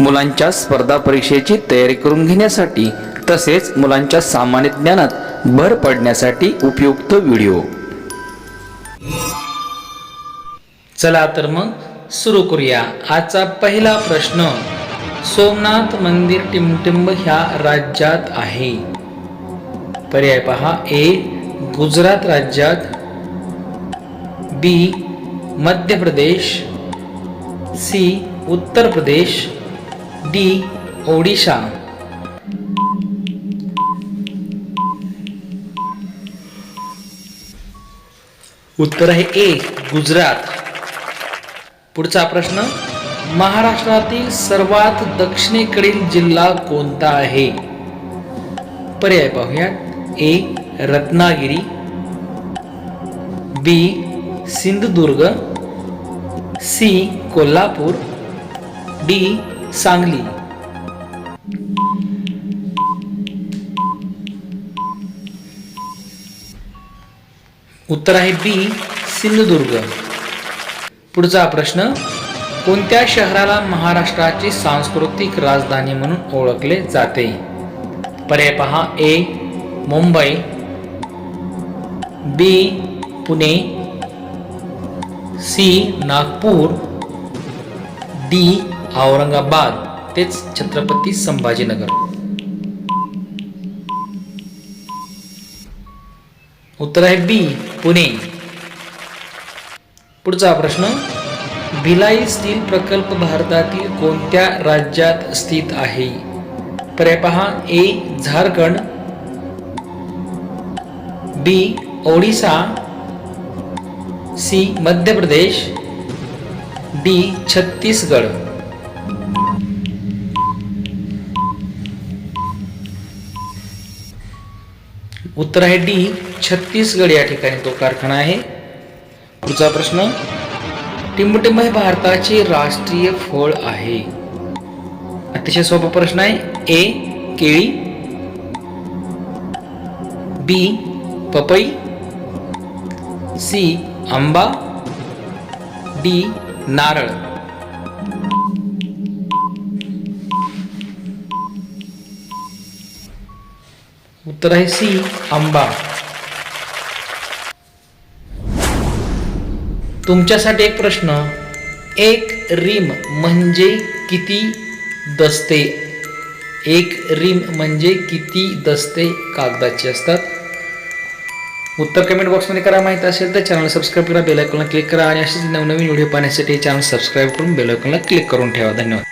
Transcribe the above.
मुलांच्या स्पर्धा परीक्षेची तयारी करून घेण्यासाठी तसेच मुलांच्या सामान्य ज्ञानात भर पडण्यासाठी उपयुक्त व्हिडिओ. चला तर मग सुरू करूया. आजचा पहिला प्रश्न सोमनाथ मंदिर टिमटिंब ह्या राज्यात आहे. पर्याय पहा. ए गुजरात राज्यात. बी मध्य प्रदेश. सी उत्तर प्रदेश. डी ओडिशा. उत्तर आहे ए गुजरात. पुढचा प्रश्न महाराष्ट्रातील सर्वात दक्षिणेकडील जिल्हा कोणता आहे? पर्याय पाहूयात. A Ratnagiri. B Sindhudurg. C Kolhapur. D Sangli. उत्तर आहे बी सिंधुदुर्ग. पुढचा प्रश्न कोणत्या शहराला महाराष्ट्राची सांस्कृतिक राजधानी म्हणून ओळखले जाते? पर्याय पहा A Mumbai B Pune C Nagpur D Aurangabad तेच छत्रपती संभाजीनगर. उत्तर आहे बी पुणे. पुढचा प्रश्न भिलाई स्टील प्रकल्प भारतातील कोणत्या राज्यात स्थित आहे? पर्याय पहा A Jharkhand. B Odisha. C Madhya Pradesh. D Chhattisgarh. उत्तर आहे डी छत्तीसगड या ठिकाणी तो कारखाना आहे. पुढचा प्रश्न टिंबटिंब हे भारताचे राष्ट्रीय फळ आहे. अतिशय सोपा प्रश्न आहे. ए केळी. बी पपई. सी आंबा. डी नारळ. उत्तर आहे सी आंबा. तुमच्यासाठी एक प्रश्न. एक रिम म्हणजे किती दस्ते? एक रिम म्हणजे किती दस्ते कागदाचे असतात? उत्तर कमेंट बॉक्समध्ये करा माहीत असेल तर चॅनल सबस्क्राईब करा बेलायकॉनला क्लिक करा आणि असेच नवनवीन व्हिडिओ पाहण्यासाठी चॅनल सबस्क्राईब करून बेलायकॉनला क्लिक करून ठेवा. धन्यवाद.